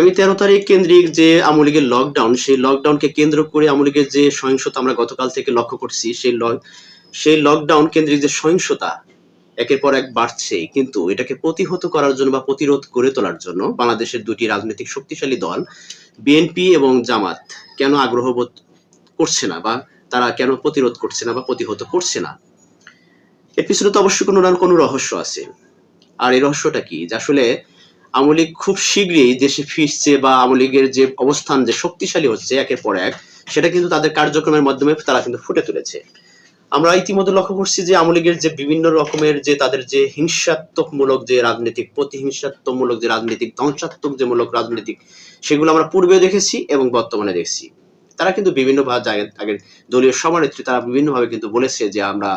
আগামী তেরো তারিখ কেন্দ্রিক যে আওয়ামী লীগের লকডাউন সেই লকডাউনকে কেন্দ্র করে আওয়ামী লীগের যে সহিংসতা আমরা গতকাল থেকে লক্ষ্য করছি, সেই সেই লকডাউন কেন্দ্রিক যে সহিংসতা, একের পর এক বাড়ছেই। কিন্তু এটাকে প্রতিহত করার জন্য বা প্রতিরোধ গড়ে তোলার জন্য বাংলাদেশের দুটি রাজনৈতিক শক্তিশালী দল বিএনপি এবং জামাত, কেন আগ্রহ বোধ করছে না বা তারা কেন প্রতিরোধ করছে না বা প্রতিহত করছে না? এর পিছনে তো অবশ্যই কোনো না কোনো রহস্য আছে। আর এই রহস্যটা কি? যে আসলে আওয়ামী লীগ খুব শীঘ্রই দেশে ফিরছে বা আওয়ামী লীগের যে অবস্থান, যে শক্তিশালী হচ্ছে একের পর এক, সেটা কিন্তু তাদের কার্যক্রমের মাধ্যমে তারা কিন্তু ফুটে তুলেছে। আমরা ইতিমধ্যে লক্ষ্য করছি যে আওয়ামী লীগের যে বিভিন্ন রকমের যে তাদের যে হিংসাত্মকমূলক যে রাজনৈতিক, প্রতিহিংসাত্মকমূলক যে রাজনৈতিক ধ্বংসাত্মক যে মূলক রাজনৈতিক, সেগুলো আমরা পূর্বে দেখেছি এবং বর্তমানে দেখছি। তারা কিন্তু বিভিন্ন আগের দলীয় সভানেত্রী তারা বিভিন্নভাবে কিন্তু বলেছে যে আমরা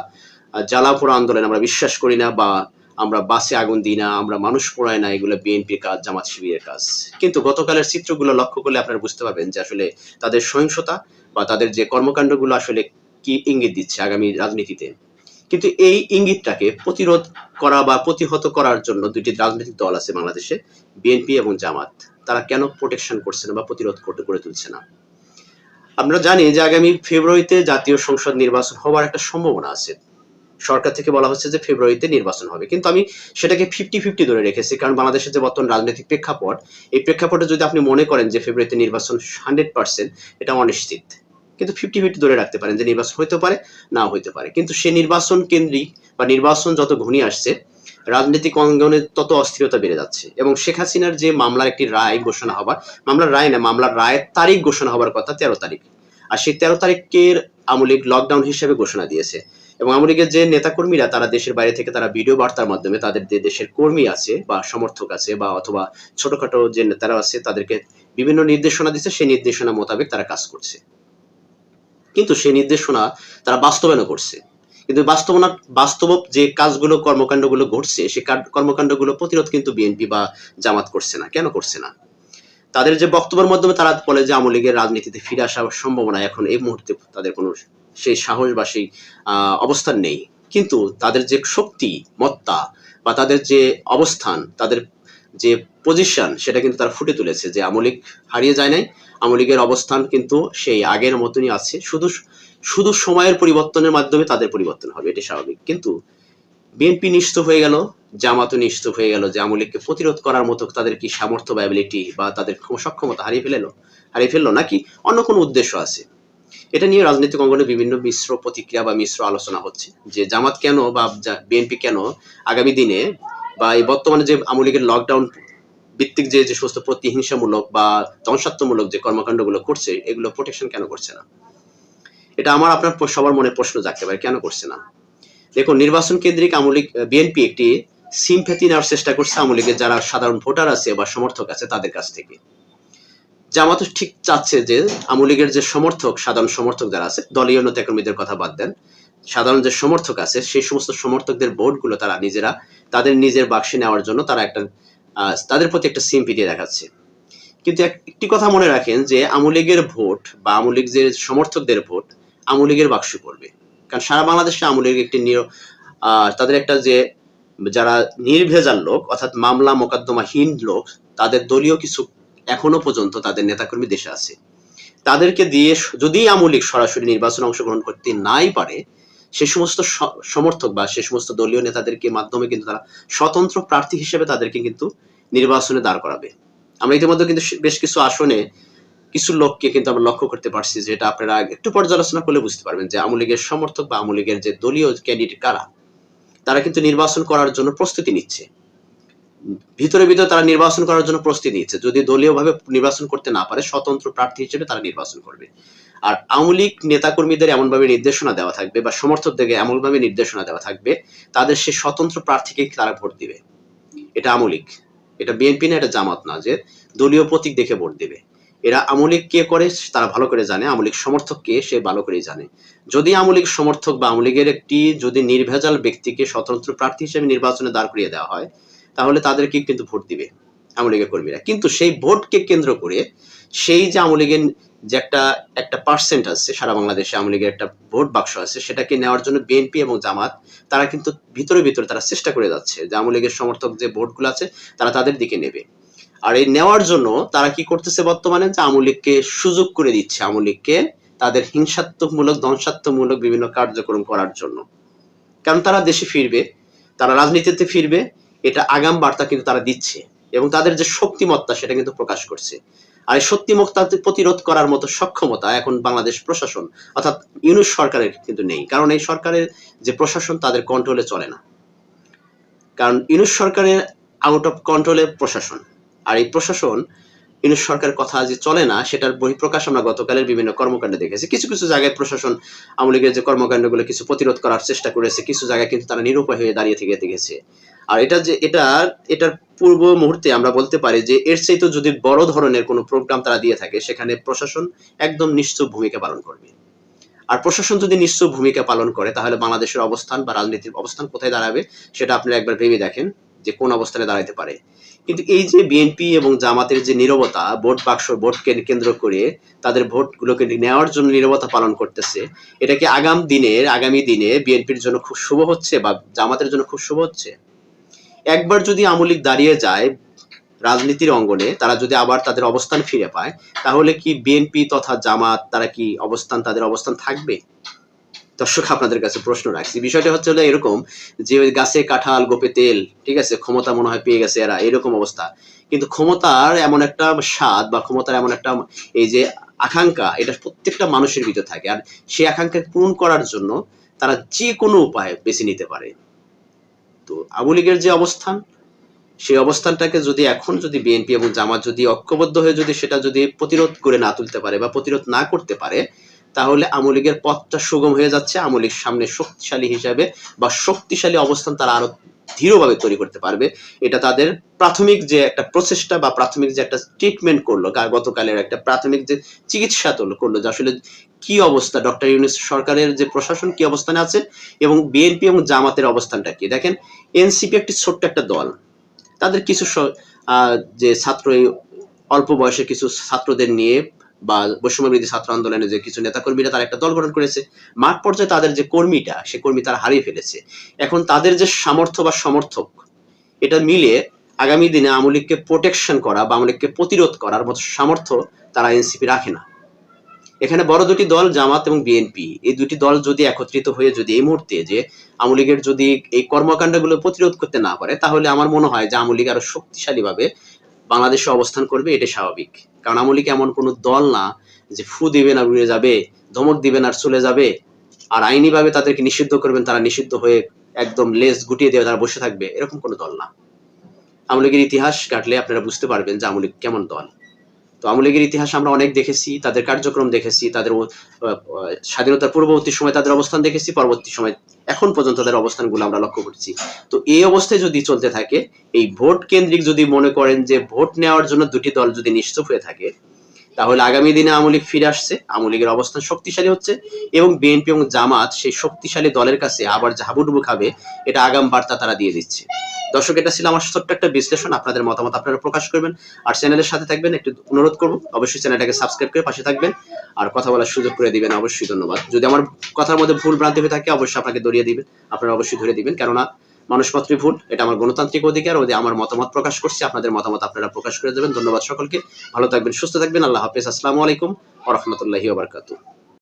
জ্বালাপোড়া আন্দোলন আমরা বিশ্বাস করি না বা আমরা বাসে আগুন দিই না, আমরা মানুষ পোড়াই না, এগুলো বিএনপির কাজ, জামাত শিবিরের কাজ। কিন্তু গতকালের চিত্রগুলো লক্ষ্য করলে আপনারা বুঝতে পারবেন যে আসলে তাদের সহিংসতা বা তাদের যে কর্মকাণ্ডগুলো আসলে কি ইঙ্গিত দিচ্ছে আগামী রাজনীতিতে। কিন্তু এই ইঙ্গিতটাকে প্রতিরোধ করা বা প্রতিহত করার জন্য দুটি রাজনৈতিক দল আছে বাংলাদেশে, বিএনপি এবং জামাত। তারা কেন প্রোটেকশন করছে না বা প্রতিরোধ করতে করে তুলছে না? আমরা জানি যে আগামী ফেব্রুয়ারিতে জাতীয় সংসদ নির্বাচন হওয়ার একটা সম্ভাবনা আছে। সরকার থেকে বলা হচ্ছে যে ফেব্রুয়ারিতে নির্বাচন হবে। কিন্তু আমি সেটাকে ফিফটি ফিফটি ধরে রেখেছি, কারণ বাংলাদেশের যে বর্তমান রাজনৈতিক প্রেক্ষাপট, এই প্রেক্ষাপটে যদি আপনি মনে করেন যে ফেব্রুয়ারিতে নির্বাচন হান্ড্রেড পার্সেন্ট এটা অনিশ্চিত। কিন্তু ফিফটি ফিফটি ধরে রাখতে পারেন যে নির্বাচন হইতে পারে না হইতে পারে। কিন্তু সে নির্বাচন কেন্দ্রিক বা নির্বাচন যত ঘনিয়ে আসছে, রাজনৈতিক অঙ্গনে তত অস্থিরতা বেড়ে যাচ্ছে। এবং শেখ হাসিনার যে মামলার একটি রায় ঘোষণা হবার, মামলার রায় না, মামলার রায়ের তারিখ ঘোষণা হবার কথা তেরো তারিখ। আর সেই তেরো তারিখের আওয়ামী লকডাউন হিসেবে ঘোষণা দিয়েছে। এবং আওয়ামী লীগের যে নেতাকর্মীরা তারা দেশের বাইরে থেকে তারা ভিডিও বার্তার মাধ্যমে তাদের যে দেশের কর্মী আছে বা সমর্থক আছে বা অথবা ছোটখাটো যে নেতারা আছে তাদেরকে বিভিন্ন নির্দেশনা দিচ্ছে, সেই নির্দেশনা মোতাবেক তারা কাজ করছে। কিন্তু সেই নির্দেশনা তারা বাস্তবায়নও করছে। কিন্তু বাস্তবনা, বাস্তব যে কাজগুলো, কর্মকাণ্ডগুলো ঘটছে, সেই কার- কর্মকাণ্ডগুলো প্রতিরোধ কিন্তু বিএনপি বা জামাত করছে না। কেন করছে না? তাদের যে বক্তব্যের মাধ্যমে তারা বলে যে আওয়ামী লীগের রাজনীতিতে ফিরে আসার সম্ভাবনা এখন এই মুহূর্তে তাদের কোনো সেই সাহস বা সেই অবস্থান নেই। কিন্তু তাদের যে শক্তি, মত্তা বা তাদের যে অবস্থান, তাদের যে পজিশন সেটা কিন্তু তারা ফুটে তুলেছে যে আওয়ামী লীগ হারিয়ে যায় নাই। আওয়ামী লীগের অবস্থান কিন্তু সেই আগের মতনই আছে। শুধু শুধু সময়ের পরিবর্তনের মাধ্যমে তাদের পরিবর্তন হবে এটি স্বাভাবিক। কিন্তু বিএনপি নিশ্চিত হয়ে গেল, জামাতও নিশ্চিত হয়ে গেল যে আওয়ামী লীগকে প্রতিরোধ করার মতো তাদের কি সামর্থ্য বা বা তাদের সক্ষমতা হারিয়ে ফেলল? হারিয়ে ফেলল নাকি? অন্য কোনো উদ্দেশ্য আছে। এটা নিয়ে রাজনৈতিক অঙ্গনে বিভিন্ন মিশ্র প্রতিক্রিয়া বা মিশ্র আলোচনা হচ্ছে। যে জামাত কেন বা বিএনপি কেন আগামী দিনে বা এই বর্তমানে যে আওয়ামী লীগের লকডাউন ভিত্তিক যে যে সমস্ত প্রতিহিংসামূলক বা ধ্বংসাত্মমূলক যে কর্মকাণ্ডগুলো করছে, এগুলো প্রোটেকশন কেন করছে না? এটা আমার, আপনার সবার মনে প্রশ্ন জাগতে পারে, কেন করছে না? দেখুন, নির্বাচন কেন্দ্রিক আওয়ামী লীগ বিএনপি একটি সিমপ্যাথি নেওয়ার চেষ্টা করছে আওয়ামী লীগের যারা সাধারণ ভোটার আছে বা সমর্থক আছে তাদের কাছ থেকে। জামাত ঠিক চাচ্ছে যে আওয়ামী লীগের যে সমর্থক, সাধারণ সমর্থক যারা আছে, দলীয় নেতাকর্মীদের কথা বাদ দেন, সাধারণ যে সমর্থক আছে, সেই সমস্ত সমর্থকদের ভোটগুলো তারা নিজেরা তাদের নিজের বাক্সে নেওয়ার জন্য তারা একটা তাদের প্রতি একটা সিম্পিটি দেখাচ্ছে। কিন্তু একটি কথা মনে রাখেন যে আওয়ামী লীগের ভোট বা আওয়ামী লীগ যে সমর্থকদের ভোট, আওয়ামী লীগের বাক্সে পড়বে। কারণ সারা বাংলাদেশে আওয়ামী লীগ একটি তাদের একটা যে যারা নির্ভেজাল লোক, অর্থাৎ মামলা মোকদ্দমাহীন লোক, তাদের দলীয় কিছু এখনও পর্যন্ত তাদের নেতাকর্মী দেশে আছে। তাদেরকে দিয়ে যদি আওয়ামী সরাসরি নির্বাচনে অংশগ্রহণ করতে নাই পারে, সে সমস্ত সমর্থক বা সে সমস্ত দলীয় নেতাদেরকে মাধ্যমে কিন্তু তারা স্বতন্ত্র প্রার্থী হিসেবে তাদেরকে কিন্তু নির্বাচনে দাঁড় করাবে। আমরা ইতিমধ্যে কিন্তু বেশ কিছু আসনে কিছু লোককে কিন্তু আমরা লক্ষ্য করতে পারছি যেটা আপনারা একটু পর্যালোচনা করলে বুঝতে পারবেন যে আওয়ামী লীগের সমর্থক বা আওয়ামী লীগের যে দলীয় ক্যান্ডিডেট কারা, তারা কিন্তু নির্বাচন করার জন্য প্রস্তুতি নিচ্ছে। ভিতরে ভিতরে তারা নির্বাচন করার জন্য প্রস্তুতি নিচ্ছে যদি দলীয়ভাবে নির্বাচন করতে না পারে, স্বতন্ত্র প্রার্থী হিসেবে তারা নির্বাচন করবে। আর আওয়ামী লীগ নেতাকর্মীদের এমনভাবে নির্দেশনা দেওয়া থাকবে বা সমর্থকদেরকে এমনভাবে নির্দেশনা দেওয়া থাকবে, তাদের সে স্বতন্ত্র প্রার্থীকে তারা ভোট দিবে। এটা আওয়ামী লীগ। এটা বিএনপি না, এটা জামাত না, যে দলীয় প্রতীক দেখে ভোট দিবে। এরা আওয়ামী লীগ কে করে, তারা ভালো করে জানে। আওয়ামী লীগ সমর্থক কে, সে ভালো করেই জানে। যদি আওয়ামী লীগ সমর্থক বা আওয়ামী লীগের একটি যদি নির্ভেজাল ব্যক্তিকে স্বতন্ত্র প্রার্থী হিসেবে নির্বাচনে দাঁড় করিয়ে দেওয়া হয় তাহলে তাদেরকে কিন্তু ভোট দিবে আওয়ামী লীগের কর্মীরা। কিন্তু সেই ভোটকে কেন্দ্র করে সেই যে আওয়ামী লীগের যে একটা একটা পার্সেন্ট আছে, সারা বাংলাদেশে আওয়ামী লীগের একটা ভোট বাক্স আছে, সেটাকে নেওয়ার জন্য বিএনপি এবং জামাত, তারা কিন্তু ভিতরে ভিতরে তারা চেষ্টা করে যাচ্ছে যে আওয়ামী লীগের সমর্থক যে ভোটগুলো আছে, তারা তাদের দিকে নেবে। আর এই নেওয়ার জন্য তারা কি করতেছে বর্তমানে? যে আওয়ামী লীগকে সুযোগ করে দিচ্ছে আওয়ামী লীগকে তাদের হিংসাত্মকমূলক, ধ্বংসাত্মকমূলক বিভিন্ন কার্যক্রম করার জন্য। কারণ তারা দেশে ফিরবে, তারা রাজনীতিতে ফিরবে এটা আগাম বার্তা কিন্তু তারা দিচ্ছে এবং তাদের যে শক্তিমত্তা সেটা কিন্তু প্রকাশ করছে। আর এই শক্তিমত্তা প্রতিরোধ করার মতো সক্ষমতা এখন বাংলাদেশ প্রশাসন অর্থাৎ ইউনুস সরকারের কিন্তু নেই। কারণ এই সরকারের যে প্রশাসন তাদের কন্ট্রোলে চলে না। কারণ ইউনুস সরকারের আউট অফ কন্ট্রোলে প্রশাসন। আর এই প্রশাসন ইউনুস সরকারের কথা যে চলে না, সেটার বহিঃপ্রকাশ আমরা গতকালের বিভিন্ন কর্মকাণ্ডে দেখেছি। কিছু কিছু জায়গায় প্রশাসন আওয়ামী লীগের যে কর্মকাণ্ডগুলো কিছু প্রতিরোধ করার চেষ্টা করেছে, কিছু জায়গায় কিন্তু তারা নিরুপায় হয়ে দাঁড়িয়ে থেকে দেখেছে আর এটা যে, এটা, এটার পূর্ব মুহূর্তে আমরা বলতে পারি যে, এর চাইতে যদি বড় ধরনের কোনো প্রোগ্রাম তারা দিয়ে থাকে, সেখানে প্রশাসন একদম নিশ্চুপ ভূমিকা পালন করবে। আর প্রশাসন যদি নিশ্চুপ ভূমিকা পালন করে, তাহলে বাংলাদেশের অবস্থান বা রাজনীতির অবস্থান কোথায় দাঁড়াবে, সেটা আপনারা একবার ভেবে দেখেন যে কোন অবস্থানে দাঁড়াতে পারে। কিন্তু এই যে বিএনপি এবং জামাতের যে নীরবতা, ভোট বাক্স ভোটকে কেন্দ্র করে তাদের ভোটগুলোকে নেওয়ার জন্য নীরবতা পালন করতেছে, এটা কি আগাম দিনের, আগামী দিনে বিএনপির জন্য খুব শুভ হচ্ছে বা জামাতের জন্য খুব শুভ হচ্ছে? একবার যদি আমলিক দাঁড়িয়ে যায় রাজনীতির অঙ্গনে, তারা যদি আবার তাদের অবস্থান ফিরে পায়, তাহলে কি বিএনপি তথা জামাত, তারা কি অবস্থান, তাদের অবস্থান থাকবে? দর্শক, আপনাদের কাছে প্রশ্ন রাখছি। বিষয়টা হচ্ছে এরকম যে গাছে কাঁঠাল, গোপে তেল, ঠিক আছে, ক্ষমতা মনে হয় পেয়ে গেছে এরা, এরকম অবস্থা। কিন্তু ক্ষমতার এমন একটা স্বাদ বা ক্ষমতার এমন একটা এই যে আকাঙ্ক্ষা, এটা প্রত্যেকটা মানুষের ভিতর থাকে। আর সেই আকাঙ্ক্ষা পূরণ করার জন্য তারা যে কোনো উপায় বেছে নিতে পারে। তো আওয়ামী যে অবস্থান, সেই অবস্থানটাকে যদি এখন যদি বিএনপি এবং জামাত যদি ঐক্যবদ্ধ হয়ে যদি সেটা যদি প্রতিরোধ করে না তুলতে পারে বা প্রতিরোধ না করতে পারে, তাহলে আওয়ামী লীগের পথটা সুগম হয়ে যাচ্ছে। আওয়ামী লীগ সামনে শক্তিশালী হিসাবে বা শক্তিশালী অবস্থান তারা আরও দৃঢ়ভাবে তৈরি করতে পারবে। এটা তাদের প্রাথমিক যে একটা প্রচেষ্টা বা প্রাথমিক যে একটা ট্রিটমেন্ট করল গতকালের একটা প্রাথমিক যে চিকিৎসা করল, যে আসলে কি অবস্থা? ডক্টর ইউনুস সরকারের যে প্রশাসন কি অবস্থানে আছে এবং বিএনপি এবং জামাতের অবস্থানটা কি? দেখেন, এনসিপি একটি ছোট্ট একটা দল। তাদের কিছু যে ছাত্র অল্প বয়সে কিছু ছাত্রদের নিয়ে বা বৈষম্যবিরোধী ছাত্র আন্দোলনে যে কিছু নেতাকর্মীরা, তারা একটা দল গঠন করেছে। মাঠ পর্যায়ে তাদের যে কর্মীটা, সে কর্মী তারা হারিয়ে ফেলেছে। এখন তাদের যে সামর্থ্য বা সমর্থক, এটা মিলিয়ে আগামী দিনে আওয়ামী লীগকে প্রোটেকশন করা বা আওয়ামী লীগকে প্রতিরোধ করার মতো সামর্থ্য তারা এনসিপি রাখে না। এখানে বড় দুটি দল জামাত এবং বিএনপি। এই দুটি দল যদি একত্রিত হয়ে যদি এই মুহূর্তে যে আওয়ামী লীগের যদি এই কর্মকাণ্ডগুলো প্রতিরোধ করতে না পারে, তাহলে আমার মনে হয় যে আওয়ামী লীগ আরও শক্তিশালীভাবে বাংলাদেশে অবস্থান করবে এটা স্বাভাবিক। কারণ আওয়ামী লীগ এমন কোনো দল না যে ফু দিবেন আর উড়ে যাবে, ধমক দিবেন আর চলে যাবে, আর আইনিভাবে তাদেরকে নিষিদ্ধ করবেন, তারা নিষিদ্ধ হয়ে একদম লেজ গুটিয়ে দিয়ে তারা বসে থাকবে, এরকম কোনো দল না। আওয়ামী লীগের ইতিহাস ঘাটলে আপনারা বুঝতে পারবেন যে আওয়ামী লীগ কেমন দল। তো আওয়ামী লীগের ইতিহাস আমরা অনেক দেখেছি, তাদের কার্যক্রম দেখেছি, তাদের স্বাধীনতার পূর্ববর্তী সময় তাদের অবস্থান দেখেছি, পরবর্তী সময় এখন পর্যন্ত তাদের অবস্থানগুলো আমরা লক্ষ্য করছি। তো এই অবস্থায় যদি চলতে থাকে, এই ভোট কেন্দ্রিক যদি মনে করেন যে ভোট নেওয়ার জন্য দুটি দল যদি নিশ্চুপ হয়ে থাকে, তাহলে আগামী দিনে আওয়ামী লীগ ফিরে আসছে, আওয়ামী লীগের অবস্থান শক্তিশালী হচ্ছে এবং বিএনপি এবং জামাত সেই শক্তিশালী দলের কাছে আবার ঝাবুডুবু খাবে, এটা আগাম বার্তা তারা দিয়ে দিচ্ছে। দর্শক, এটা ছিল আমার ছোট্ট একটা বিশ্লেষণ। আপনাদের মতামত আপনারা প্রকাশ করবেন। আর চ্যানেলের সাথে থাকবেন, একটু অনুরোধ করব। অবশ্যই চ্যানেলটাকে সাবস্ক্রাইব করে পাশে থাকবেন। আর কথা বলার সুযোগ করে দিবেন, অবশ্যই ধন্যবাদ। যদি আমার কথার মধ্যে ভুল ভ্রান্তি হয়ে থাকে, অবশ্যই আপনাকে ধরিয়ে দিবেন। আপনারা অবশ্যই ধরে দিবেন। কেননা মানুষ মাত্রই ভুল। এটা আমার গণতান্ত্রিক অধিকার। ওদের আমার মতামত প্রকাশ করছি, আপনাদের মতামত আপনারা প্রকাশ করে দেবেন। ধন্যবাদ সকলকে। ভালো থাকবেন, সুস্থ থাকবেন। আল্লাহ হাফিজ। আসসালামু আলাইকুম ওরহমতুল্লাহি ওবরকাতুহ